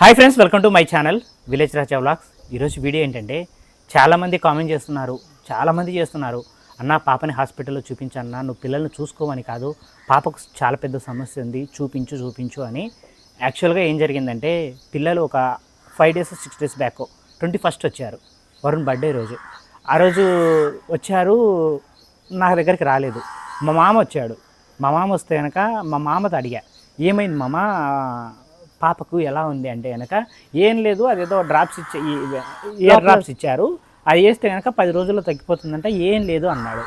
Hi friends welcome to my channel village Raja vlogs ఈరోజు video ఏంటంటే చాలామంది comment చేస్తున్నారు చాలామంది చేస్తున్నారు. అన్న పాపని హాస్పిటల్లో చూపించన్నా నువ్వు పిల్లల్ని చూసుకోవని కాదు పాపకు చాలా పెద్ద సమస్య ఉంది చూపించు చూపించు అని. యాక్చువల్గా ఏం జరిగిందంటే పిల్లలు ఒక five days six days back twenty first వచ్చారు వరుణ్ బర్త్డే రోజు. ఆ రోజు వచ్చారు నా దగ్గరికి రాలేదు. మా మామ వచ్చాడు. మా మామ వస్తే కనుక మా మామతో అడిగా ఏమైంది మామ? పాపకు ఎలా ఉంది అంటే కనుక ఏం లేదు అదేదో డ్రాప్స్ ఇచ్చే ఇయర్ డ్రాప్స్ ఇచ్చారు. అది వేస్తే కనుక పది రోజుల్లో తగ్గిపోతుందంట ఏం లేదు అన్నాడు.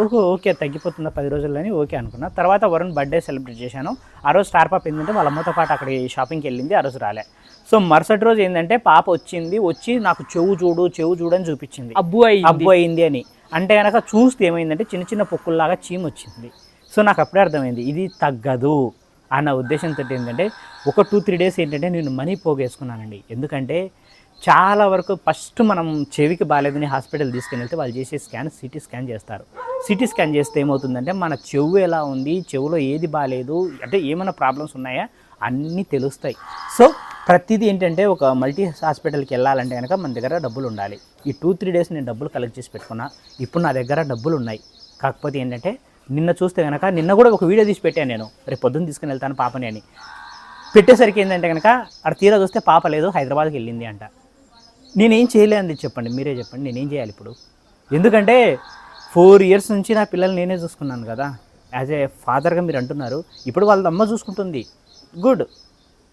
ఓహో ఓకే తగ్గిపోతుందా పది రోజుల్లోని? ఓకే అనుకున్నా. తర్వాత వరుణ్ బర్త్డే సెలబ్రేట్ చేశాను. ఆ రోజు స్టార్ పాప ఏంటంటే వాళ్ళ అమ్మతో పాటు అక్కడ షాపింగ్కి వెళ్ళింది ఆ రోజు రాలే. సో మరుసటి రోజు ఏంటంటే పాప వచ్చింది వచ్చి నాకు చెవు చూడు చెవు చూడు అని చూపించింది. అబ్బు అయ్యింది అబ్బు అయింది అని. అంటే కనుక చూస్తే ఏమైందంటే చిన్న చిన్న పొక్కుల్లాగా చీమ వచ్చింది. సో నాకు అప్పుడే అర్థమైంది ఇది తగ్గదు. అన్న ఉద్దేశంతో ఏంటంటే ఒక టూ త్రీ డేస్ ఏంటంటే నేను మనీ పోగేసుకున్నానండి. ఎందుకంటే చాలా వరకు ఫస్ట్ మనం చెవికి బాగాలేదని హాస్పిటల్ తీసుకుని వెళ్తే వాళ్ళు చేసే స్కాన్ సిటీ స్కాన్ చేస్తారు. సిటీ స్కాన్ చేస్తే ఏమవుతుందంటే మన చెవు ఎలా ఉంది చెవులో ఏది బాగాలేదు అంటే ఏమైనా ప్రాబ్లమ్స్ ఉన్నాయా అన్నీ తెలుస్తాయి. సో ప్రతిదీ ఏంటంటే ఒక మల్టీ హాస్పిటల్కి వెళ్ళాలంటే కనుక మన దగ్గర డబ్బులు ఉండాలి. ఈ టూ త్రీ డేస్ నేను డబ్బులు కలెక్ట్ చేసి పెట్టుకున్నా. ఇప్పుడు నా దగ్గర డబ్బులు ఉన్నాయి. కాకపోతే ఏంటంటే నిన్న చూస్తే కనుక నిన్న కూడా ఒక వీడియో తీసి పెట్టాను నేను. రేపు పొద్దున్న తీసుకుని వెళ్తాను పాపని అని. పెట్టేసరికి ఏంటంటే కనుక అక్కడ తీరా చూస్తే పాప లేదు హైదరాబాద్కి వెళ్ళింది అంట. నేనేం చేయలేదు చెప్పండి మీరే చెప్పండి నేనేం చేయాలి ఇప్పుడు? ఎందుకంటే ఫోర్ ఇయర్స్ నుంచి నా పిల్లల్ని నేనే చూసుకున్నాను కదా. యాజ్ ఏ ఫాదర్గా మీరు అంటున్నారు ఇప్పుడు వాళ్ళ అమ్మ చూసుకుంటుంది. గుడ్.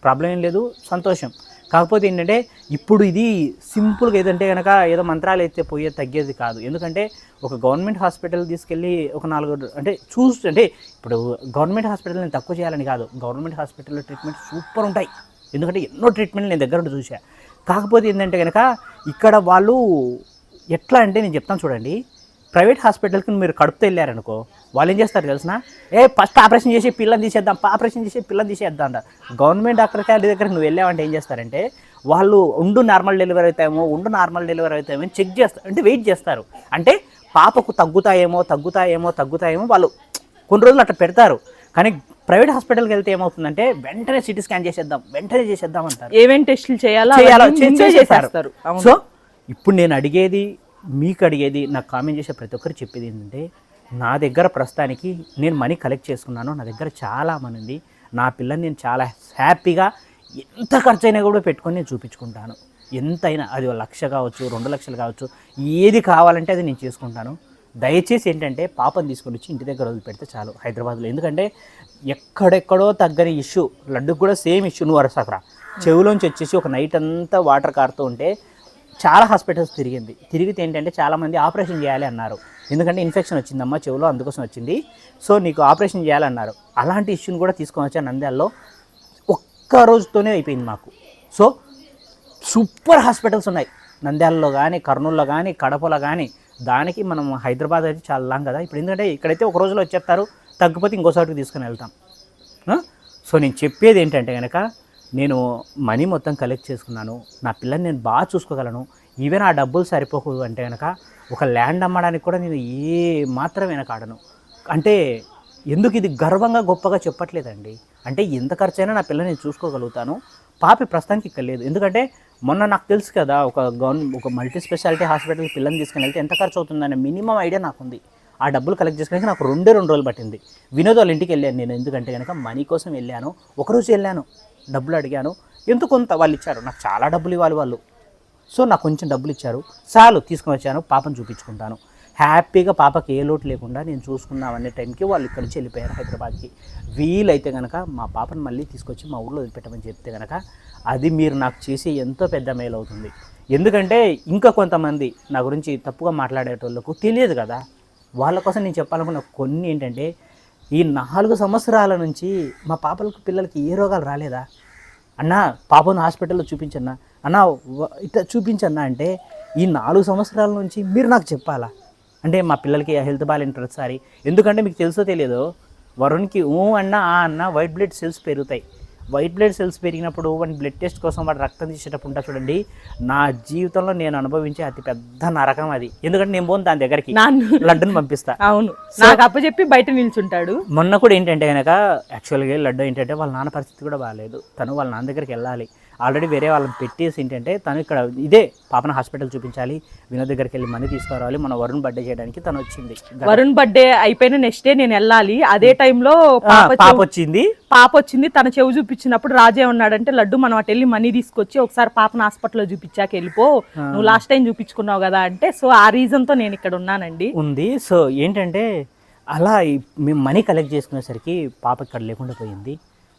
ప్రాబ్లం ఏం లేదు సంతోషం. కాకపోతే ఏంటంటే ఇప్పుడు ఇది సింపుల్గా ఏదంటే కనుక ఏదో మంత్రాలు అయితే పోయే తగ్గేది కాదు. ఎందుకంటే ఒక గవర్నమెంట్ హాస్పిటల్ తీసుకెళ్ళి ఒక నాలుగు అంటే చూసి అంటే ఇప్పుడు గవర్నమెంట్ హాస్పిటల్ నేను తక్కువ చేయాలని కాదు. గవర్నమెంట్ హాస్పిటల్లో ట్రీట్మెంట్ సూపర్ ఉంటాయి. ఎందుకంటే ఎన్నో ట్రీట్మెంట్ నేను దగ్గర చూసా కాకపోతే ఏంటంటే కనుక ఇక్కడ వాళ్ళు ఎట్లా అంటే నేను చెప్తాను చూడండి. ప్రైవేట్ హాస్పిటల్కి మీరు కడుపుతో వెళ్ళారనుకో వాళ్ళు ఏం చేస్తారు తెలిసిన? ఏ ఫస్ట్ ఆపరేషన్ చేసి పిల్లని తీసేద్దాం ఆపరేషన్ చేసి పిల్లని తీసేద్దాం అంట. గవర్నమెంట్ డాక్టర్కి వాళ్ళ దగ్గర నువ్వు వెళ్ళావంటే ఏం చేస్తారంటే వాళ్ళు ఉండు నార్మల్ డెలివరీ అవుతాయేమో ఉండు నార్మల్ డెలివరీ అవుతాయేమో అని చెక్ చేస్తారు అంటే వెయిట్ చేస్తారు. అంటే పాపకు తగ్గుతాయేమో తగ్గుతాయేమో తగ్గుతాయేమో వాళ్ళు కొన్ని రోజులు అట్లా పెడతారు. కానీ ప్రైవేట్ హాస్పిటల్కి వెళ్తే ఏమవుతుందంటే వెంటనే సిటీ స్కాన్ చేసేద్దాం వెంటనే చేసేద్దాం అంటారు. ఏమేం టెస్టులు చేయాలో చేయాలో అవన్నీ చే- ముందే చేసేస్తారు. చేసేస్తారు. అవును. సో ఇప్పుడు నేను అడిగేది మీకు అడిగేది నాకు కామెంట్ చేసే ప్రతి ఒక్కరు చెప్పేది ఏంటంటే నా దగ్గర ప్రస్తుతానికి నేను మనీ కలెక్ట్ చేసుకున్నాను. నా దగ్గర చాలా మనీ ఉంది నా పిల్లని నేను చాలా హ్యాపీగా ఎంత ఖర్చైనా కూడా పెట్టుకొని నేను చూపించుకుంటాను. ఎంతైనా అది ఒక లక్ష కావచ్చు రెండు లక్షలు కావచ్చు ఏది కావాలంటే అది నేను చేసుకుంటాను. దయచేసి ఏంటంటే పాపను తీసుకొని వచ్చి ఇంటి దగ్గర వదిలిపెడితే చాలు హైదరాబాద్లో. ఎందుకంటే ఎక్కడెక్కడో తగ్గని ఇష్యూ లడ్డుకు కూడా సేమ్ ఇష్యూ నువ్వు అరసకరా. చెవులోంచి వచ్చేసి ఒక నైట్ అంతా వాటర్ కారుతూ ఉంటే చాలా హాస్పిటల్స్ తిరిగింది. తిరిగితే ఏంటంటే చాలామంది ఆపరేషన్ చేయాలి అన్నారు. ఎందుకంటే ఇన్ఫెక్షన్ వచ్చిందమ్మా చెవులో అందుకోసం వచ్చింది. సో నీకు ఆపరేషన్ చేయాలన్నారు అలాంటి ఇష్యూని కూడా తీసుకొని వచ్చా నంద్యాలలో? ఒక్క రోజుతోనే అయిపోయింది మాకు. సో సూపర్ హాస్పిటల్స్ ఉన్నాయి. నంద్యాలలో కానీ కర్నూలులో కానీ కడపలో కానీ దానికి మనం హైదరాబాద్ అయితే చాలా లాంగ్ కదా. ఇప్పుడు ఎందుకంటే ఇక్కడైతే ఒక రోజులో వచ్చేస్తారు తగ్గిపోతే ఇంకోసారికి తీసుకుని వెళ్తాం. సో నేను చెప్పేది ఏంటంటే కనుక నేను మనీ మొత్తం కలెక్ట్ చేసుకున్నాను. నా పిల్లని నేను బాగా చూసుకోగలను. ఈవెన్ ఆ డబ్బులు సరిపోకూడదు అంటే కనుక ఒక ల్యాండ్ అమ్మడానికి కూడా నేను ఏ మాత్రం వెనకాడను. అంటే ఎందుకు ఇది గర్వంగా గొప్పగా చెప్పట్లేదండి. అంటే ఎంత ఖర్చైనా నా పిల్లని నేను చూసుకోగలుగుతాను. పాపి ప్రస్తుతానికి ఇక్కడ లేదు. ఎందుకంటే మొన్న నాకు తెలుసు కదా ఒక గవర్నమెంట్ ఒక మల్టీ స్పెషాలిటీ హాస్పిటల్కి పిల్లని తీసుకుని వెళ్తే ఎంత ఖర్చు అవుతుందనే మినిమం ఐడియా నాకు ఉంది ఆ డబ్బులు కలెక్ట్ చేసుకోవడానికి నాకు రెండే రెండు రోజులు పట్టింది. వినోద్ వాళ్ళ ఇంటికి వెళ్ళాను నేను. ఎందుకంటే కనుక మనీ కోసం వెళ్ళాను. ఒకరోజు వెళ్ళాను. డబ్బులు అడిగాను. ఎంత కొంత వాళ్ళు ఇచ్చారు? నాకు చాలా డబ్బులు ఇవ్వాలి వాళ్ళు. సో నాకు కొంచెం డబ్బులు ఇచ్చారు. చాలు తీసుకొని వచ్చాను పాపను చూపించుకుంటాను. హ్యాపీగా పాపకి ఏ లోటు లేకుండా నేను చూసుకున్నామనే టైంకి వాళ్ళు ఇక్కడి నుంచి వెళ్ళిపోయారు హైదరాబాద్కి. వీలైతే కనుక మా పాపను మళ్ళీ తీసుకొచ్చి మా ఊళ్ళో వదిలిపెట్టమని చెప్తే కనుక అది మీరు నాకు చేసే ఎంతో పెద్ద మేలు అవుతుంది. ఎందుకంటే ఇంకా కొంతమంది నా గురించి తప్పుగా మాట్లాడేటోళ్ళకు తెలియదు కదా. వాళ్ళ కోసం నేను చెప్పాలనుకున్న కొన్ని ఏంటంటే ఈ నాలుగు సంవత్సరాల నుంచి మా పాపలకు పిల్లలకి ఏ రోగాలు రాలేదా? అన్న పాపను హాస్పిటల్లో చూపించన్నా. అన్న ఇట్లా చూపించన్నా అంటే ఈ నాలుగు సంవత్సరాల నుంచి మీరు నాకు చెప్పాలా? అంటే మా పిల్లలకి హెల్త్ బాగాలేని ప్రతిసారి. ఎందుకంటే మీకు తెలుసో తెలియదు వరుణ్కి ఊ అన్న ఆ అన్న వైట్ బ్లడ్ సెల్స్ పెరుగుతాయి. వైట్ బ్లడ్ సెల్స్ పెరిగినప్పుడు వాడి బ్లడ్ టెస్ట్ కోసం వాడు రక్తం తీసేటప్పుడు ఉంటా చూడండి. నా జీవితంలో నేను అనుభవించే అతి పెద్ద నరకం అది. ఎందుకంటే నేను పోను దాని దగ్గరికి. లడ్డుని పంపిస్తా. అవును. నాకు అప్పచెప్పి బయట నిల్చుంటాడు. మొన్న కూడా ఏంటంటే కనుక యాక్చువల్గా లడ్డు ఏంటంటే వాళ్ళ నాన్న పరిస్థితి కూడా బాగాలేదు. తను వాళ్ళ నాన్న దగ్గరికి వెళ్ళాలి. ఆల్రెడీ వేరే వాళ్ళని పెట్టేసి ఏంటంటే తను ఇక్కడ ఇదే పాపన హాస్పిటల్ చూపించాలి. వినోద్ దగ్గరికి వెళ్ళి మనీ తీసుకురావాలి. మన వరుణ్ బర్త్డే చేయడానికి తను వచ్చింది. వరుణ్ బర్త్డే అయిపోయిన నెక్స్ట్ డే నేను వెళ్ళాలి. అదే టైంలో పాప వచ్చింది. పాప వచ్చింది. తన చెవు చూపించినప్పుడు రాజే ఉన్నాడంటే లడ్డు మనం అటు వెళ్ళి మనీ తీసుకొచ్చి ఒకసారి పాపను హాస్పిటల్లో చూపించాక వెళ్ళిపో. నువ్వు లాస్ట్ టైం చూపించుకున్నావు కదా అంటే సో ఆ రీజన్తో నేను ఇక్కడ ఉన్నానండి. ఉంది. సో ఏంటంటే అలా మేము మనీ కలెక్ట్ చేసుకునేసరికి పాప ఇక్కడ లేకుండా పోయింది.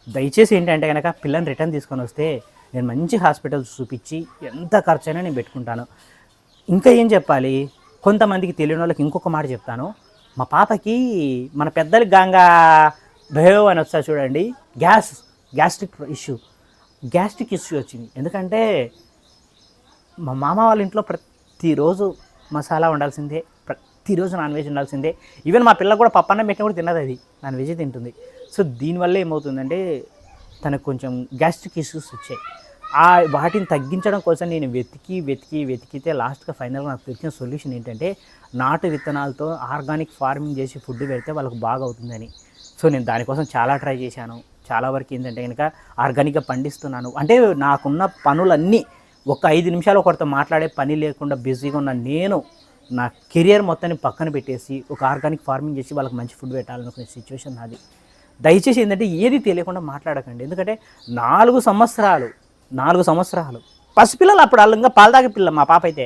దయచేసి ఏంటంటే కనుక పిల్లని రిటర్న్ తీసుకొని వస్తే నేను మంచి హాస్పిటల్ చూపించి ఎంత ఖర్చైనా నేను పెట్టుకుంటాను. ఇంకా ఏం చెప్పాలి? కొంతమందికి తెలియని వాళ్ళకి ఇంకొక మాట చెప్తాను. మా పాపకి మన పెద్దలకి గాంగా భయో అని వస్తా చూడండి. Gas gastric issue. Gastric issue వచ్చింది. ఎందుకంటే మా మామ వాళ్ళ ఇంట్లో ప్రతిరోజు మసాలా ఉండాల్సిందే ప్రతిరోజు నాన్ వెజ్ ఉండాల్సిందే. ఈవెన్ మా పిల్ల కూడా పప్పన్నం పెట్టిన కూడా తినదు అది. నాన్ వెజ్ తింటుంది. సో దీనివల్ల ఏమవుతుందంటే తనకు కొంచెం గ్యాస్ట్రిక్ ఇష్యూస్ వచ్చాయి. ఆ వాటిని తగ్గించడం కోసం నేను వెతికి వెతికి వెతికితే లాస్ట్గా ఫైనల్గా నాకు తెలిసిన సొల్యూషన్ ఏంటంటే నాటు విత్తనాలతో ఆర్గానిక్ ఫార్మింగ్ చేసి ఫుడ్ పెడితే వాళ్ళకు బాగా అవుతుందని. సో నేను దానికోసం చాలా ట్రై చేశాను. చాలా వరకు ఏంటంటే కనుక ఆర్గానిక్గా పండిస్తున్నాను. అంటే నాకున్న పనులన్నీ ఒక ఐదు నిమిషాలు ఒకరితో మాట్లాడే పని లేకుండా బిజీగా ఉన్న నేను నా కెరియర్ మొత్తాన్ని పక్కన పెట్టేసి ఒక ఆర్గానిక్ ఫార్మింగ్ చేసి వాళ్ళకి మంచి ఫుడ్ పెట్టాలనుకునే సిచ్యువేషన్ నాది. దయచేసి ఏంటంటే ఏది తెలియకుండా మాట్లాడకండి. ఎందుకంటే నాలుగు సంవత్సరాలు నాలుగు సంవత్సరాలు పసిపిల్లలు అప్పుడు వాళ్ళు ఇంకా పాలు తాగే పిల్ల మా పాప అయితే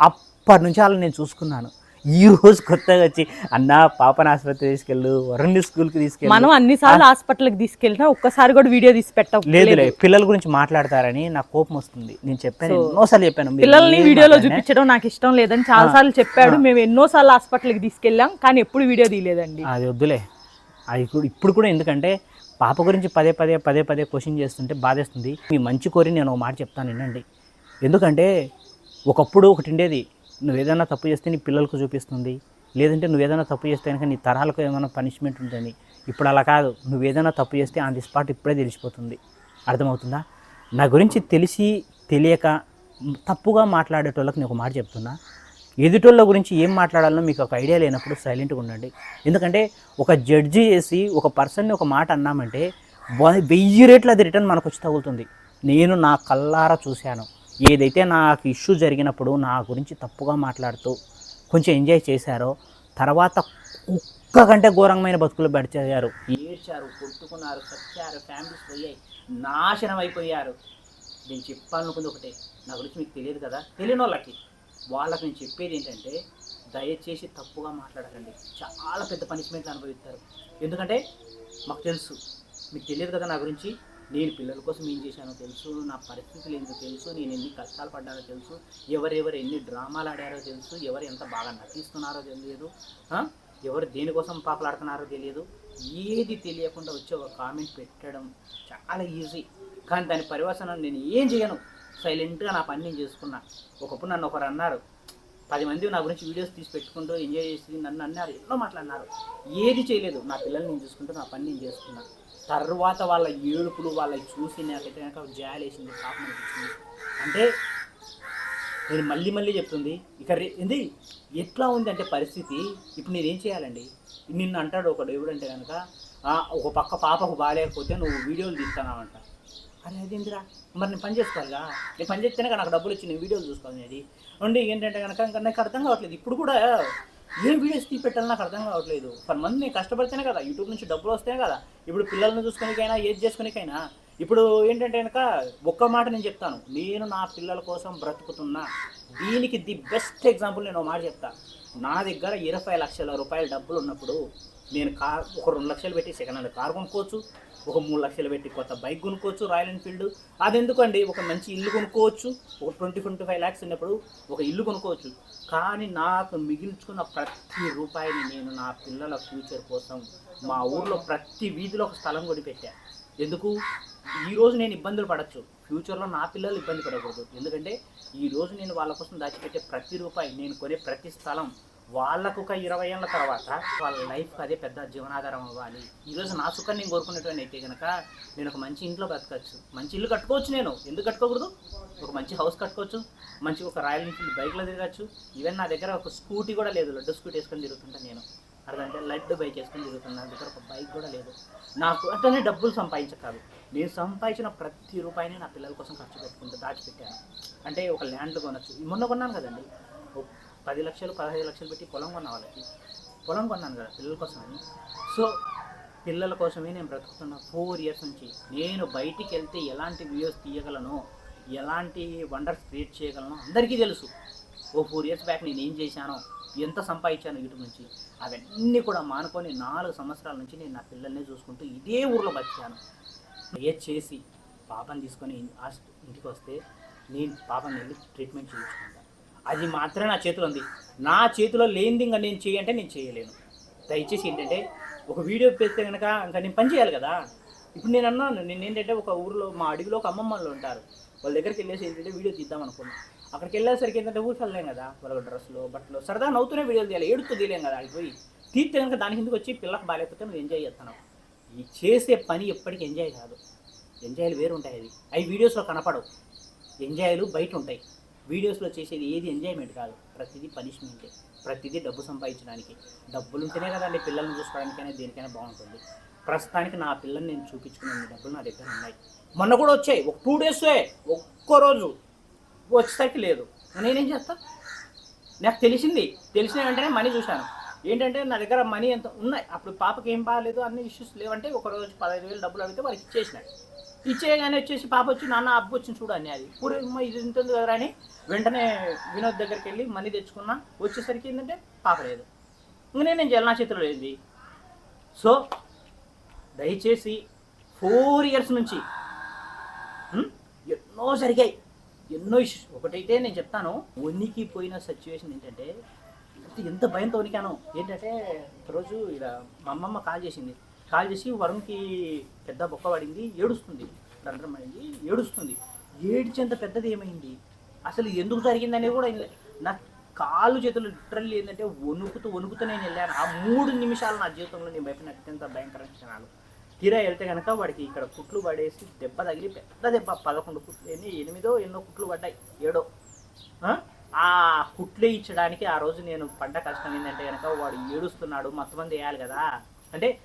అప్పటి నుంచి వాళ్ళని నేను చూసుకున్నాను. ఈ రోజు కొత్తగా వచ్చి అన్న పాపని ఆసుపత్రి తీసుకెళ్ళు వరుణ్ణి స్కూల్కి తీసుకెళ్ళు. మనం అన్నిసార్లు హాస్పిటల్కి తీసుకెళ్ళినా ఒక్కసారి కూడా వీడియో తీసి పెట్టం. లేదు పిల్లల గురించి మాట్లాడతారని నాకు కోపం వస్తుంది. నేను చెప్పాను ఎన్నోసార్లు చెప్పాను. పిల్లల్ని వీడియోలో చూపించడం నాకు ఇష్టం లేదని చాలా సార్లు చెప్పాడు. మేము ఎన్నోసార్లు హాస్పిటల్కి తీసుకెళ్ళాం కానీ ఎప్పుడు వీడియో తీయలేదండి. అది వద్దులే. అది ఇప్పుడు కూడా ఎందుకంటే పాప గురించి పదే పదే పదే పదే క్వశ్చన్ చేస్తుంటే బాధేస్తుంది. మీ మంచి కోరి నేను ఒక మాట చెప్తాను వినండి. ఎందుకంటే ఒకప్పుడు ఒకటి ఉండేది. నువ్వు ఏదైనా తప్పు చేస్తే నీ పిల్లలకు చూపిస్తుంది. లేదంటే నువ్వు ఏదైనా తప్పు చేస్తే కనుక నీ తరాలకు ఏమైనా పనిష్మెంట్ ఉంటుంది ఇప్పుడు అలా కాదు. నువ్వు ఏదైనా తప్పు చేస్తే ఆన్ ది స్పాట్ ఇప్పుడే తెలిసిపోతుంది. అర్థమవుతుందా? నా గురించి తెలిసి తెలియక తప్పుగా మాట్లాడేటోళ్ళకి నేను ఒక మాట చెప్తున్నా. ఎదుటోళ్ళ గురించి ఏం మాట్లాడాలో మీకు ఒక ఐడియా లేనప్పుడు సైలెంట్గా ఉండండి. ఎందుకంటే ఒక జడ్జి చేసి ఒక పర్సన్ని ఒక మాట అన్నామంటే వ- వెయ్యి రేట్లు అది రిటర్న్ మనకు వచ్చి తగులుతుంది. నేను నా కల్లారా చూశాను. ఏదైతే నాకు ఇష్యూ జరిగినప్పుడు నా గురించి తప్పుగా మాట్లాడుతూ కొంచెం ఎంజాయ్ చేశారో తర్వాత కుక్క కంటే ఘోరమైన బతుకులు పెడిచారు ఏడ్చారు కొట్టుకున్నారు సచ్చారు ఫ్యామిలీస్ పోయాయి నాశనం అయిపోయారు. నేను చెప్పాలనుకుంది ఒకటే నా గురించి మీకు తెలియదు కదా? తెలియని వాళ్ళకి వాళ్ళకి నేను చెప్పేది ఏంటంటే దయచేసి తప్పుగా మాట్లాడకండి. చాలా పెద్ద పనిష్మెంట్లు అనుభవిస్తారు. ఎందుకంటే మాకు తెలుసు. మీకు తెలియదు కదా నా గురించి? నేను పిల్లల కోసం ఏం చేశానో తెలుసు నా పరిస్థితులు ఏంటో తెలుసు నేను ఎన్ని కష్టాలు పడ్డానో తెలుసు ఎవరెవరు ఎన్ని డ్రామాలు ఆడారో తెలుసు ఎవరు ఎంత బాగా నటిస్తున్నారో తెలియదు ఎవరు దేనికోసం పాపలాడుతున్నారో తెలియదు. ఏది తెలియకుండా వచ్చి ఒక కామెంట్ పెట్టడం చాలా ఈజీ కానీ దాని పరివర్తనం నేను ఏం చేయను. సైలెంట్గా నా పని నేను చేసుకున్నా. ఒకప్పుడు నన్ను ఒకరు అన్నారు పది మంది నా గురించి వీడియోస్ తీసి పెట్టుకుంటూ ఎంజాయ్ చేసి నన్ను అన్నారు ఎన్నో మాట్లాడినారు ఏది చేయలేదు. నా పిల్లల్ని నేను చూసుకుంటూ నా పని నేను చేసుకున్నాను తర్వాత వాళ్ళ ఏడుపులు వాళ్ళ చూసి నాకైతే కనుక జాలి వేసింది పాపం అనిపించింది. అంటే నేను మళ్ళీ మళ్ళీ చెప్తుంది ఇక రే ఏంది? ఎట్లా ఉంది అంటే పరిస్థితి ఇప్పుడు నేనేం చేయాలండి? నిన్ను అంటాడు ఒకడు ఎవడంటే కనుక ఒక పక్క పాపకు బాగాలేకపోతే నువ్వు వీడియోలు తీస్తానావంట అరే అదేంటిరా మరి నేను పని చేసుకోవాలిగా? నేను పని చేస్తేనే నాకు డబ్బులు వచ్చి నేను వీడియోలు చూసుకోవాలి అది రెండు ఏంటంటే కనుక ఇంకా నాకు అర్థం కావట్లేదు. ఇప్పుడు కూడా ఏం వీడియోస్ తీ పెట్టాలి నాకు అర్థం కావట్లేదు. పర్ మంత్ నేను కష్టపడితేనే కదా యూట్యూబ్ నుంచి డబ్బులు వస్తాయి కదా. ఇప్పుడు పిల్లల్ని చూసుకోనికైనా ఏది చేసుకోనికైనా. ఇప్పుడు ఏంటంటే కనుక ఒక్క మాట నేను చెప్తాను. నేను నా పిల్లల కోసం బ్రతుకుతున్నా. దీనికి ది బెస్ట్ ఎగ్జాంపుల్ నేను ఒక మాట చెప్తా. నా దగ్గర ఇరవై లక్షల రూపాయల డబ్బులు ఉన్నప్పుడు నేను కార్ ఒక రెండు లక్షలు పెట్టి సెకండ్ హ్యాండ్ కార్ కొనుక్కోవచ్చు ఒక మూడు లక్షలు పెట్టి కొత్త బైక్ కొనుక్కోవచ్చు రాయల్ ఎన్ఫీల్డ్ అది ఎందుకండి ఒక మంచి ఇల్లు కొనుక్కోవచ్చు ఒక ట్వంటీ ట్వంటీ ఫైవ్ ల్యాక్స్ ఉన్నప్పుడు ఒక ఇల్లు కొనుక్కోవచ్చు. కానీ నాకు మిగిల్చుకున్న ప్రతి రూపాయిని నేను నా పిల్లల ఫ్యూచర్ కోసం మా ఊర్లో ప్రతి వీధిలో ఒక స్థలం కొని పెట్టాను ఎందుకు ఈరోజు నేను ఇబ్బందులు పడచ్చు. ఫ్యూచర్లో నా పిల్లలు ఇబ్బంది పడకూడదు. ఎందుకంటే ఈరోజు నేను వాళ్ళ కోసం దాచిపెట్టే ప్రతి రూపాయి నేను కొనే ప్రతి స్థలం వాళ్ళకు ఒక ఇరవై ఏళ్ళ తర్వాత వాళ్ళ లైఫ్ అదే పెద్ద జీవనాధారం అవ్వాలి. ఈరోజు నా సుఖాన్ని నేను కోరుకునేటువంటి అయితే కనుక నేను ఒక మంచి ఇంట్లో బతకచ్చు. మంచి ఇల్లు కట్టుకోవచ్చు నేను. ఎందుకు కట్టుకోకూడదు? ఒక మంచి హౌస్ కట్టుకోవచ్చు. మంచి ఒక రాయల్ ఎన్ఫీల్డ్ బైక్లో తిరగచ్చు. ఈవెన్ నా దగ్గర ఒక స్కూటీ కూడా లేదు. లడ్డు స్కూటీ వేసుకొని తిరుగుతుంటా నేను. అర్థంటే లడ్డు బైక్ వేసుకొని తిరుగుతున్నా. నా దగ్గర ఒక బైక్ కూడా లేదు. నాకు అంటే డబ్బులు సంపాదించకాదు నేను సంపాదించిన ప్రతి రూపాయిని నా పిల్లల కోసం ఖర్చు పెట్టుకుంటూ దాచిపెట్టాను. అంటే ఒక ల్యాండ్ కొనచ్చు. మొన్న కొన్నాను కదండి. పది లక్షలు పదహైదు లక్షలు పెట్టి పొలం కొన్న వాళ్ళకి. పొలం కొన్నాను కదా పిల్లల కోసమని సో పిల్లల కోసమే నేను బ్రతుకుతున్న ఫోర్ ఇయర్స్ నుంచి నేను బయటికి వెళ్తే ఎలాంటి వీడియోస్ తీయగలను ఎలాంటి వండర్స్ క్రియేట్ చేయగలను అందరికీ తెలుసు. ఓ ఫోర్ ఇయర్స్ బ్యాక్ నేను ఏం చేశానో ఎంత సంపాదించాను యూట్యూబ్ నుంచి అవన్నీ కూడా మానుకొని నాలుగు సంవత్సరాల నుంచి నేను నా పిల్లల్ని చూసుకుంటూ ఇదే ఊర్లో బతికాను. ఏది చేసి పాపని తీసుకొని ఇంటికి వస్తే నేను పాపని వెళ్ళి ట్రీట్మెంట్ చేయించుకుంటాను అది మాత్రమే నా చేతిలో ఉంది. నా చేతిలో లేనిది ఇంకా నేను చేయంటే నేను చేయలేను. దయచేసి ఏంటంటే ఒక వీడియో పెడితే కనుక ఇంకా నేను పని చేయాలి కదా. ఇప్పుడు నేను అన్నాను నేను ఏంటంటే ఒక ఊరిలో మా అడవిలో ఒక అమ్మమ్మ వాళ్ళు ఉంటారు. వాళ్ళ దగ్గరికి వెళ్ళేసి ఏంటంటే వీడియో తీద్దాం అనుకున్నాను అక్కడికి వెళ్ళేసరికి ఏంటంటే ఊరికి కదా. వాళ్ళ డ్రెస్సులు బట్టలు సరదా నవ్వుతూనే వీడియోలు తీయాలి. ఏడుతూ తీయలేం కదా అడిగిపోయి తీస్తే కనుక దాని కిందకి వచ్చి పిల్లకి బాగాలేకపోతే నువ్వు ఎంజాయ్ చేస్తాను. ఈ చేసే పని ఎప్పటికీ ఎంజాయ్ కాదు. ఎంజాయ్లు వేరు ఉంటాయి అవి. అవి వీడియోస్లో కనపడవు. ఎంజాయ్లు బయట ఉంటాయి. వీడియోస్లో చేసేది ఏది ఎంజాయ్మెంట్ కాదు. ప్రతిదీ పనిష్మెంటే. ప్రతిదీ డబ్బు సంపాదించడానికి. డబ్బులు ఉంటేనే కదండి పిల్లల్ని చూసుకోవడానికైనా దేనికైనా బాగుంటుంది. ప్రస్తుతానికి నా పిల్లల్ని నేను చూపించుకునే డబ్బులు నా దగ్గర ఉన్నాయి. మొన్న కూడా వచ్చాయి. ఒక టూ డేసే ఒక్కరోజు వచ్చేసరికి లేదు. నేనేం చేస్తా? నాకు తెలిసింది. తెలిసిన వెంటనే మనీ చూశాను. ఏంటంటే నా దగ్గర మనీ ఎంత ఉన్నాయి? అప్పుడు పాపకి ఏం బాగాలేదు అన్ని ఇష్యూస్ లేవంటే ఒక రోజు పదహైదు వేలు డబ్బులు అడిగితే వాళ్ళకి ఇచ్చేసినాడు ఇచ్చేయగానే వచ్చేసి పాప వచ్చి నాన్న అప్పు వచ్చింది చూడు అది పూరే ఇది ఇంత కదా అని వెంటనే వినోద్ దగ్గరికి వెళ్ళి మనీ తెచ్చుకున్నా. వచ్చేసరికి ఏంటంటే పాప లేదు. ఇంక నేను చేయాలి? నా చేతిలో లేదు సో దయచేసి ఫోర్ ఇయర్స్ నుంచి ఎన్నో జరిగాయి. ఎన్నో ఇష్యూస్. ఒకటైతే నేను చెప్తాను వణికి పోయిన సిచ్యువేషన్ ఏంటంటే ఎంత ఎంత భయంతో వణికాను. ఏంటంటే ఒకరోజు ఇలా మా అమ్మమ్మ కాల్ చేసింది. కాల్ చేసి వరుణ్కి పెద్ద బొక్క పడింది ఏడుస్తుంది. రంధ్రం పడింది ఏడుస్తుంది. ఏడ్చేంత పెద్దది ఏమైంది? అసలు ఎందుకు జరిగిందనే కూడా నా కాలు చేతులు లిటరల్లీ ఏంటంటే వణుకుతూ వణుకుతూ నేను వెళ్ళాను. ఆ మూడు నిమిషాలు నా జీవితంలో నేను భయపడిన అత్యంత భయంకర క్షణాలు. తీరా వెళ్తే కనుక వాడికి ఇక్కడ కుట్లు పడేసి దెబ్బ తగిలి పెద్ద దెబ్బ పదకొండు కుట్లు ఎన్ని ఎనిమిదో ఎన్నో కుట్లు పడ్డాయి ఏడో. ఆ? కుట్లే కుట్లు ఇచ్చడానికి ఆ రోజు నేను పడ్డ కష్టం ఏంటంటే కనుక వాడు ఏడుస్తున్నాడు మొత్తం వేయాలి కదా. అంటే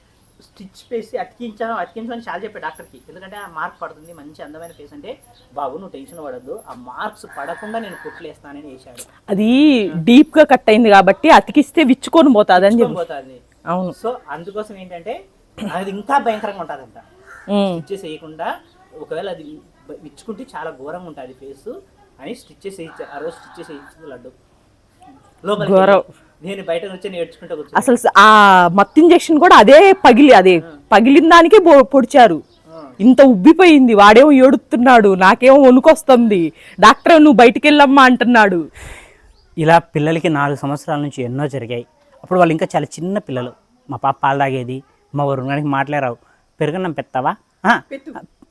స్టిచ్ వేసి అతికించాను అతికించమని చాలా చెప్పాడు డాక్టర్కి. ఎందుకంటే ఆ మార్క్ పడుతుంది మంచి అందమైన ఫేస్ అంటే బాబు నువ్వు టెన్షన్ పడద్దు ఆ మార్క్స్ పడకుండా నేను కుట్లు వేస్తానని వేశాడు. అది డీప్గా కట్ అయింది కాబట్టి అతికిస్తే విచ్చుకొని పోతుంది అని చెప్పి పోతుంది. అవును. సో అందుకోసం ఏంటంటే అది ఇంకా భయంకరంగా ఉంటుందంట. ఉమ్. స్టిచ్చెస్ వేయకుండా ఒకవేళ అది ఇచ్చుకుంటే చాలా ఘోరంగా ఉంటుంది ఫేస్ అని స్టిచ్చెస్ వేయించా ఆ రోజు స్టిచ్చెస్ వేయించింది లడ్డు. వెళ్ళి నేను బయట నుంచి అసలు ఆ మత్తు ఇంజెక్షన్ కూడా అదే పగిలి అదే పగిలిన దానికే పొ- పొడిచారు. ఇంత ఉబ్బిపోయింది వాడేమో ఏడుస్తున్నాడు నాకేమో వణుకొస్తుంది డాక్టర్ నువ్వు బయటికి వెళ్ళమ్మా అంటున్నాడు. ఇలా పిల్లలకి నాలుగు సంవత్సరాల నుంచి ఎన్నో జరిగాయి. అప్పుడు వాళ్ళు ఇంకా చాలా చిన్న పిల్లలు. మా పాప పాలు తాగేది మా వరుణానికి మాట్లాడావు పెరుగన్నం పెడతావా? ఆ,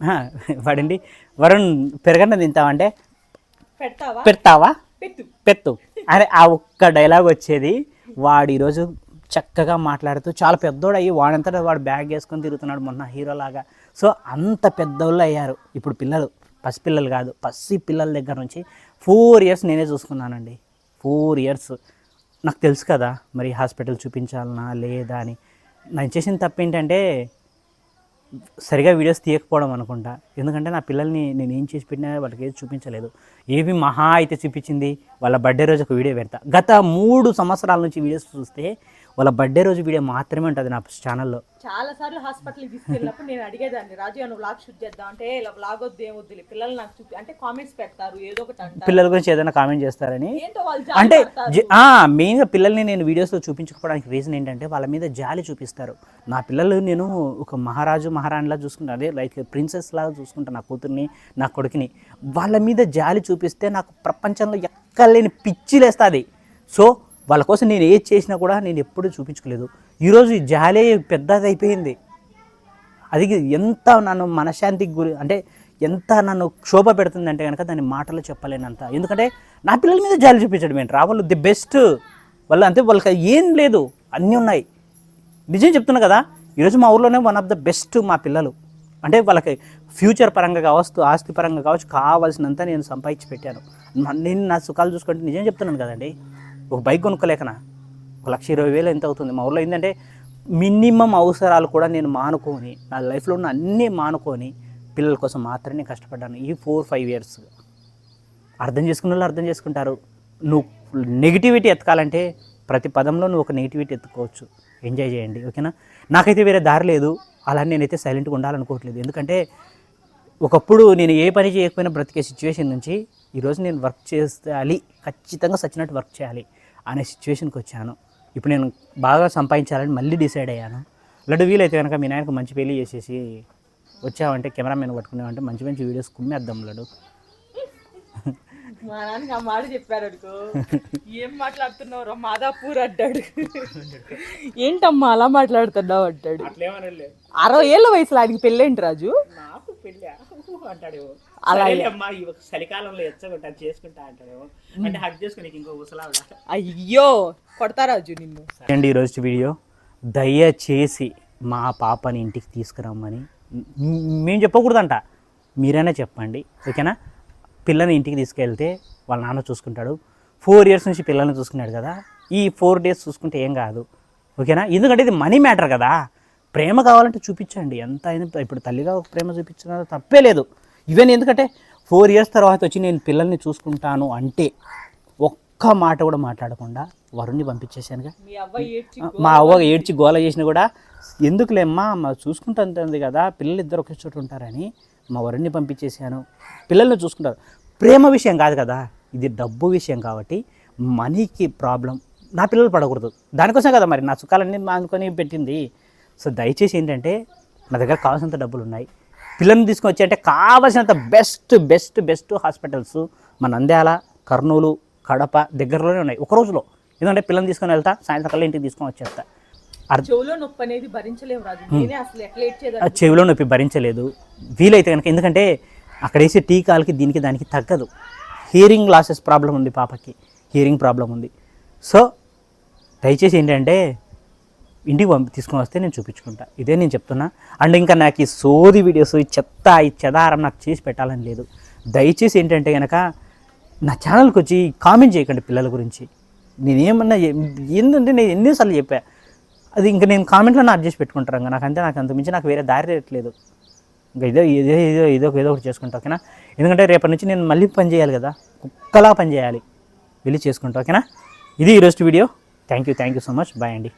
ఆ, వాడండి. వరుణ్ పెరుగన్నం తింటావంటే పెడతావా? పెడతావా? పెట్టు. అరే ఆ ఒక్క డైలాగ్ వచ్చేది వాడు ఈరోజు చక్కగా మాట్లాడుతూ చాలా పెద్దోడు అయ్యి వాడంతటా వాడు బ్యాగ్ వేసుకొని తిరుగుతున్నాడు మొన్న హీరోలాగా సో అంత పెద్దోళ్ళు అయ్యారు. ఇప్పుడు పిల్లలు పసిపిల్లలు కాదు పసి పిల్లల దగ్గర నుంచి ఫోర్ ఇయర్స్ నేనే చూసుకున్నానండి. Four years. నాకు తెలుసు కదా మరి హాస్పిటల్ చూపించాలనా లేదా అని. నేను చేసిన తప్పేంటంటే సరిగా వీడియోస్ తీయకపోవడం అనుకుంటా. ఎందుకంటే నా పిల్లల్ని నేను ఏం చేసి పెట్టినా వాళ్ళకి ఏది చూపించలేదు. ఏవి మహా అయితే చూపించింది వాళ్ళ బర్త్డే రోజు ఒక వీడియో పెడతా. గత మూడు సంవత్సరాల నుంచి వీడియోస్ చూస్తే వాళ్ళ బర్త్డే రోజు వీడియో మాత్రమే ఉంటుంది నా ఛానల్లో చాలా సార్లు హాస్పిటల్ తీసుకెళ్ళినప్పుడు నేను అడిగేదాన్ని రాజు నువ్వు వ్లాగ్ షూట్ చేద్దాం అంటే ఇలా వ్లాగ్ వద్దు ఏమొద్దులే పిల్లలు నాకు చూపి అంటే కామెంట్స్ పెడతారు ఏదో ఒకటి పిల్లల గురించి ఏదైనా కామెంట్ చేస్తారని. అంటే మెయిన్గా పిల్లల్ని నేను వీడియోస్లో చూపించకపోవడానికి రీజన్ ఏంటంటే వాళ్ళ మీద జాలి చూపిస్తారు. నా పిల్లలు నేను ఒక మహారాజు మహారాణిలా చూసుకుంటాను అదే లైక్ ప్రిన్సెస్ లాగా చూసుకుంటాను నా కూతుర్ని నా కొడుకుని. వాళ్ళ మీద జాలి చూపిస్తే నాకు ప్రపంచంలో ఎక్కలేని పిచ్చి లేస్తుంది. సో వాళ్ళ కోసం నేను ఏది చేసినా కూడా నేను ఎప్పుడూ చూపించుకోలేదు. ఈరోజు ఈ జాలే పెద్దది అయిపోయింది. అది ఎంత నన్ను మనశ్శాంతికి గురి అంటే ఎంత నన్ను క్షోభ పెడుతుందంటే కనుక దాని మాటలు చెప్పలేనంత. ఎందుకంటే నా పిల్లల మీద జాలి చూపించడం ఏంటి? రా వాళ్ళు ది బెస్ట్. వాళ్ళు అంతే వాళ్ళకి ఏం లేదు. అన్నీ ఉన్నాయి. నిజం చెప్తున్నా కదా ఈరోజు మా ఊర్లోనే వన్ ఆఫ్ ద బెస్ట్ మా పిల్లలు. అంటే వాళ్ళకి ఫ్యూచర్ పరంగా కావచ్చు ఆస్తి పరంగా కావచ్చు కావాల్సినంత నేను సంపాదించి పెట్టాను. నేను నా సుఖాలు చూసుకుంటే నిజం చెప్తున్నాను కదండి. ఒక బైక్ కొనుక్కోలేకనా? ఒక లక్ష ఇరవై వేలు ఎంత అవుతుంది? మా ఊర్లో ఏంటంటే మినిమం అవసరాలు కూడా నేను మానుకొని నా లైఫ్లో ఉన్న అన్నీ మానుకొని పిల్లల కోసం మాత్రమే కష్టపడ్డాను ఈ ఫోర్ ఫైవ్ ఇయర్స్. అర్థం చేసుకున్న వాళ్ళు అర్థం చేసుకుంటారు. నువ్వు నెగిటివిటీ ఎతకాలంటే ప్రతి పదంలో నువ్వు ఒక నెగిటివిటీ ఎత్తుకోవచ్చు. ఎంజాయ్ చేయండి ఓకేనా? నాకైతే వేరే దారి లేదు. అలా నేనైతే సైలెంట్గా ఉండాలనుకోవట్లేదు. ఎందుకంటే ఒకప్పుడు నేను ఏ పని చేయకపోయినా బ్రతికే సిచ్యువేషన్ నుంచి ఈరోజు నేను వర్క్ చేయాలి ఖచ్చితంగా సచ్చినట్టు వర్క్ చేయాలి. అనే సిచ్యువేషన్కి వచ్చాను. ఇప్పుడు నేను బాగా సంపాదించాలని మళ్ళీ డిసైడ్ అయ్యాను. లడ్డు వీలైతే కనుక మీ నాయనకు మంచి పెళ్ళి చేసేసి వచ్చావంటే కెమెరామెన్ పట్టుకున్నావంటే మంచి మంచి వీడియోస్ కుమ్మేద్దాం లడ్డు. మా ఆ మాట చెప్పారు అనుకో. ఏం మాట్లాడుతున్నావు మాదాపూర్ అంటాడు. ఏంటమ్మా అలా మాట్లాడుతున్నావు అంటాడు. అరవై ఏళ్ళ వయసులో ఆయనకి పెళ్ళేంటి రాజు? నాకు పెళ్ళి? అంటాడు అలా అమ్మా చలికాలంలో ఎచ్చగొట్టా చేసుకుంటా అంటాడు అంటే హక్ చేసుకుని ఇంకో ఉసలావిడ అయ్యో కొడతా రాజు నిన్ను. అండి ఈరోజు వీడియో. దయచేసి మా పాపని ఇంటికి తీసుకురమ్మని. మ్- మేము చెప్పకూడదంట. మీరైనా చెప్పండి ఓకేనా? పిల్లని ఇంటికి తీసుకెళ్తే వాళ్ళ నాన్న చూసుకుంటాడు. ఫోర్ ఇయర్స్ నుంచి పిల్లల్ని చూసుకున్నాడు కదా. ఈ ఫోర్ డేస్ చూసుకుంటే ఏం కాదు ఓకేనా? ఎందుకంటే ఇది మనీ మ్యాటర్ కదా. ప్రేమ కావాలంటే చూపించండి. ఎంత అయినా ఇప్పుడు తల్లిగా ఒక ప్రేమ చూపించిన తప్పే లేదు. ఈవెన్ ఎందుకంటే ఫోర్ ఇయర్స్ తర్వాత వచ్చి నేను పిల్లల్ని చూసుకుంటాను అంటే ఒక్క మాట కూడా మాట్లాడకుండా వరుణ్ణి పంపించేశానుగా. మీ అబ్బాయి ఏడ్చి మా అవ్వ ఏడ్చి గోల చేసిన కూడా ఎందుకులేమ్మా మా చూసుకుంటుంది కదా పిల్లలు ఇద్దరు ఒకే చోట ఉంటారని మా వరుణ్ణి పంపించేశాను. పిల్లల్ని చూసుకుంటారు. ప్రేమ విషయం కాదు కదా ఇది డబ్బు విషయం కాబట్టి మనీకి ప్రాబ్లం. నా పిల్లలు పడకూడదు. దానికోసం కదా మరి నా సుఖాలన్నీ మానుకొని పెట్టింది. సో దయచేసి ఏంటంటే నా దగ్గర కావాల్సినంత డబ్బులు ఉన్నాయి పిల్లల్ని తీసుకొని వచ్చి అంటే కావాల్సినంత బెస్ట్ బెస్ట్ బెస్ట్ హాస్పిటల్స్ మన నంద్యాల కర్నూలు కడప దగ్గరలోనే ఉన్నాయి. ఒక రోజులో. ఎందుకంటే పిల్లల్ని తీసుకొని వెళ్తా సాయంత్రం ఇంటికి తీసుకొని వచ్చేస్తా. చెవులో నొప్పి అనేది భరించలేము రాజు. చెవిలో నొప్పి భరించలేదు. వీలైతే కనుక ఎందుకంటే అక్కడ వేసే టీకాలకి దీనికి దానికి తగ్గదు. హియరింగ్ లాసెస్ ప్రాబ్లం ఉంది పాపకి. హియరింగ్ ప్రాబ్లం ఉంది. సో దయచేసి ఏంటంటే ఇంటికి పంపి తీసుకొని వస్తే నేను చూపించుకుంటా. ఇదే నేను చెప్తున్నా. అండ్ ఇంకా నాకు ఈ సోది వీడియోస్ ఈ చెత్త ఈ చెదారం నాకు చేసి పెట్టాలని లేదు. దయచేసి ఏంటంటే కనుక నా ఛానల్కి వచ్చి కామెంట్ చేయకండి పిల్లల గురించి. నేనేమన్నా ఏంటంటే నేను ఎన్నిసార్లు చెప్పా. అది ఇంకా నేను కామెంట్లో నా అడ్జస్ట్ పెట్టుకుంటారు ఇంకా. నాకు నాకు అంత మించి నాకు వేరే దారి రేట్లేదు ఇంకా ఇదో ఇదో ఏదో ఏదో ఏదో ఒకటి చేసుకుంటా ఓకేనా? ఎందుకంటే రేపటి నుంచి నేను మళ్ళీ పని చేయాలి కదా. కుక్కలా పని చేయాలి. వెళ్ళి చేసుకుంటా ఓకేనా? ఇది ఈరోజు video. Thank you thank you so much bye అండి.